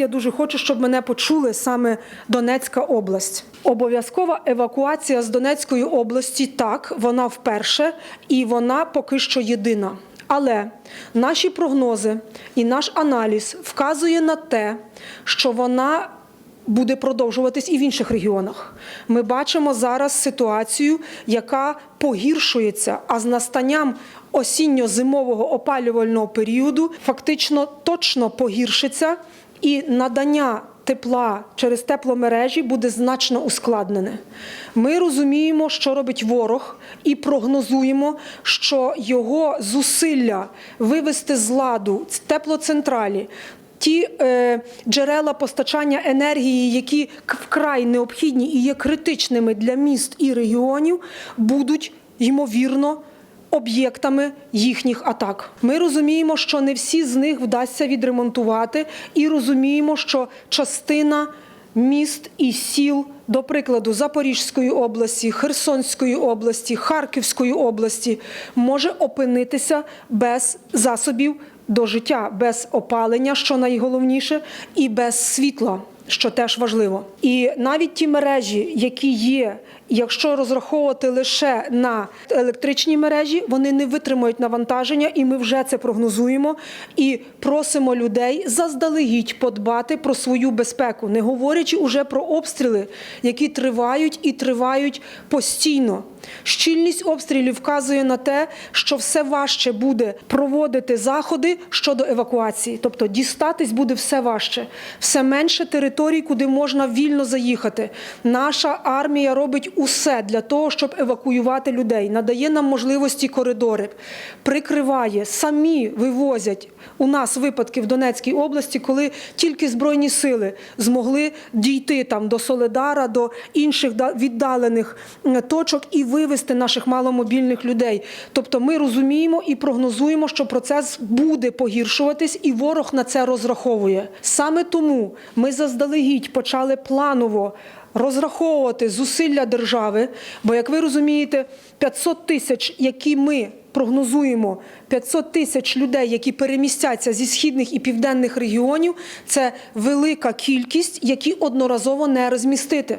я дуже хочу, щоб мене почули саме Донецька область. Обов'язкова евакуація з Донецької області так, вона вперше і вона поки що єдина. Але наші прогнози і наш аналіз вказує на те, що вона буде продовжуватись і в інших регіонах. Ми бачимо зараз ситуацію, яка погіршується, а з настанням осінньо-зимового опалювального періоду фактично точно погіршиться і надання тепла через тепломережі буде значно ускладнене. Ми розуміємо, що робить ворог, і прогнозуємо, що його зусилля вивести з ладу теплоцентралі. Ті е, джерела постачання енергії, які вкрай необхідні і є критичними для міст і регіонів, будуть ймовірно об'єктами їхніх атак. Ми розуміємо, що не всі з них вдасться відремонтувати, і розуміємо, що частина міст і сіл, до прикладу, Запорізької області, Херсонської області, Харківської області, може опинитися без засобів до життя, без опалення, що найголовніше, і без світла. Що теж важливо, і навіть ті мережі, які є, якщо розраховувати лише на електричні мережі, вони не витримають навантаження, і ми вже це прогнозуємо. І просимо людей заздалегідь подбати про свою безпеку, не говорячи уже про обстріли, які тривають і тривають постійно. Щільність обстрілів вказує на те, що все важче буде проводити заходи щодо евакуації, тобто дістатись буде все важче, все менше територій, куди можна вільно заїхати. Наша армія робить усе для того, щоб евакуювати людей, надає нам можливості коридори, прикриває, самі вивозять. У нас випадки в Донецькій області, коли тільки збройні сили змогли дійти там до Соледара, до інших віддалених точок і вивести наших маломобільних людей. Тобто ми розуміємо і прогнозуємо, що процес буде погіршуватись, і ворог на це розраховує. Саме тому ми заздалегідь почали планово розраховувати зусилля держави. Бо, як ви розумієте, 500 тисяч, які ми прогнозуємо, 500 тисяч людей, які перемістяться зі східних і південних регіонів, це велика кількість, які одноразово не розмістити.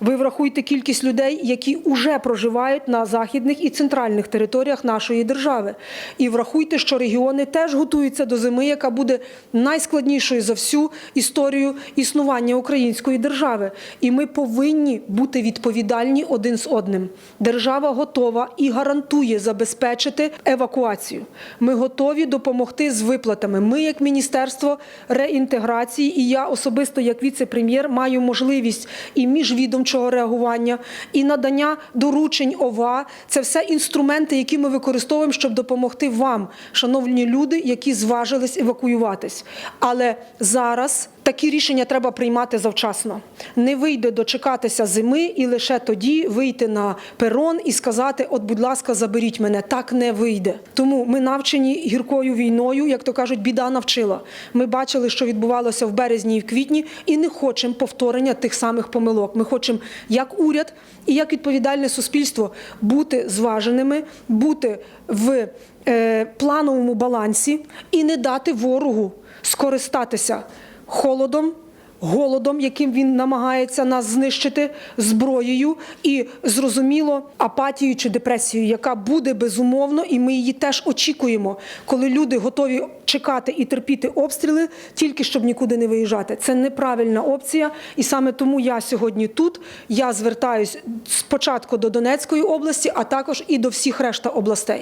Ви врахуйте кількість людей, які вже проживають на західних і центральних територіях нашої держави. І врахуйте, що регіони теж готуються до зими, яка буде найскладнішою за всю історію існування української держави. І ми повинні бути відповідальні один з одним. Держава готова і гарантує забезпечити евакуацію. Ми готові допомогти з виплатами. Ми, як Міністерство реінтеграції, і я особисто, як віце-прем'єр, маю можливість і міжвідомчого реагування, і надання доручень ОВА. Це все інструменти, які ми використовуємо, щоб допомогти вам, шановні люди, які зважились евакуюватись. Але зараз такі рішення треба приймати завчасно. Не вийде дочекатися зими і лише тоді вийти на перон і сказати: От, будь ласка, заберіть мене. Так не вийде. Тому ми навчені гіркою війною, як то кажуть, біда навчила. Ми бачили, що відбувалося в березні і в квітні, і не хочемо повторення тих самих помилок. Ми хочемо, як уряд і як відповідальне суспільство, бути зваженими, бути в е, плановому балансі і не дати ворогу скористатися холодом, голодом, яким він намагається нас знищити, зброєю і зрозуміло апатією чи депресією, яка буде безумовно, і ми її теж очікуємо, коли люди готові чекати і терпіти обстріли, тільки щоб нікуди не виїжджати. Це неправильна опція, і саме тому я сьогодні тут. Я звертаюсь спочатку до Донецької області, а також і до всіх решта областей.